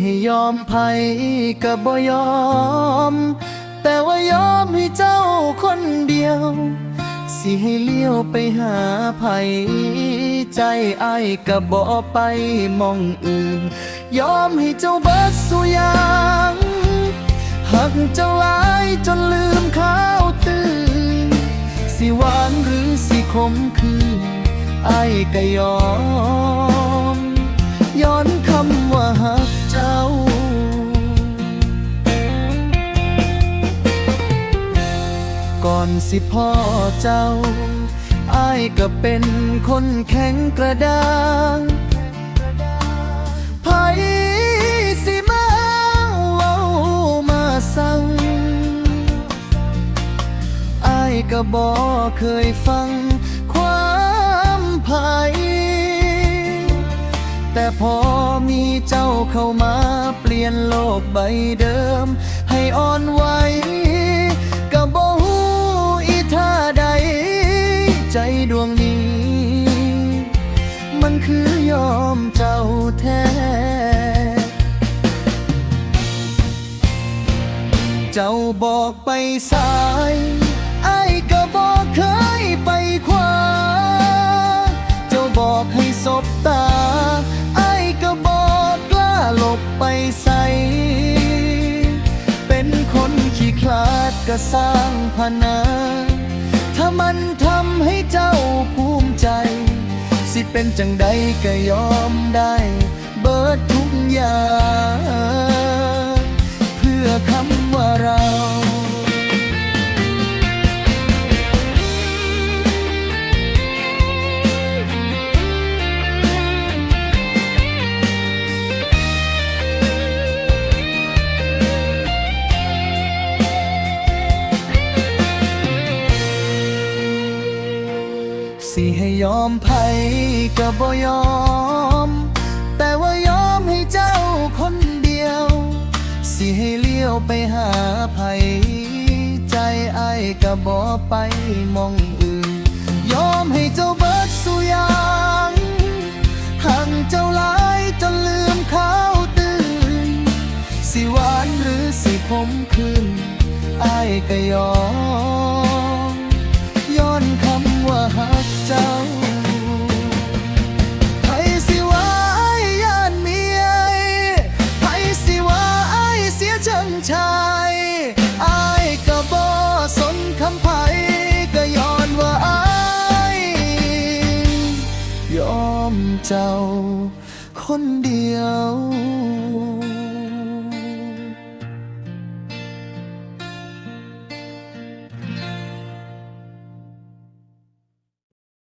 ให้ยอมไผก็บ่ยอม แต่ว่ายอมให้เจ้าคนเดียว สิให้เลี้ยวไปหาไผใจไอ้ก็บ่ไปมองอื่น ยอมให้เจ้าเบิดสุยางหักเจ้าหลายจนลืมข้าวตื่นสิหวานหรือสิขมคือไอ้ก็ยอม ย้อนคำว่าหักเจ้า ก่อนสิพ่อเจ้าอ้ายก็เป็นคนแข็งกระด้างไผสิมาเว้ามาสั่งอายก็บอกเคยฟัง แต่พอมีเจ้าเข้ามาเปลี่ยนโลกใบเดิม ให้อ่อนไหวก็บ่ฮู้อีท่าใด ใจดวงนี้ มันคือยอมเจ้าแท้เจ้าบอกไปสายไอ้ก็บอกเคยไปขวา เจ้าบอกให้สบตา หลบไปใส่เป็นคนขี้คลาดก็สร้างพนา ถ้ามันทำให้เจ้าภูมิใจ สิเป็นจังใดก็ยอมได้ เบิดทุกอย่าง เพื่อคำว่ารา สิให้ยอมไผก็บ่ยอม แต่ว่ายอมให้เจ้าคนเดียว สิให้เลี้ยวไปหาไผใจไอ้ก็บ่ไปมองอื่น ยอมให้เจ้าเบิดสุยางหักเจ้าหลายจนลืมเขาตื่น สิหวานหรือสิขมคืนไอายก็ยอม เจ้าคนเดียว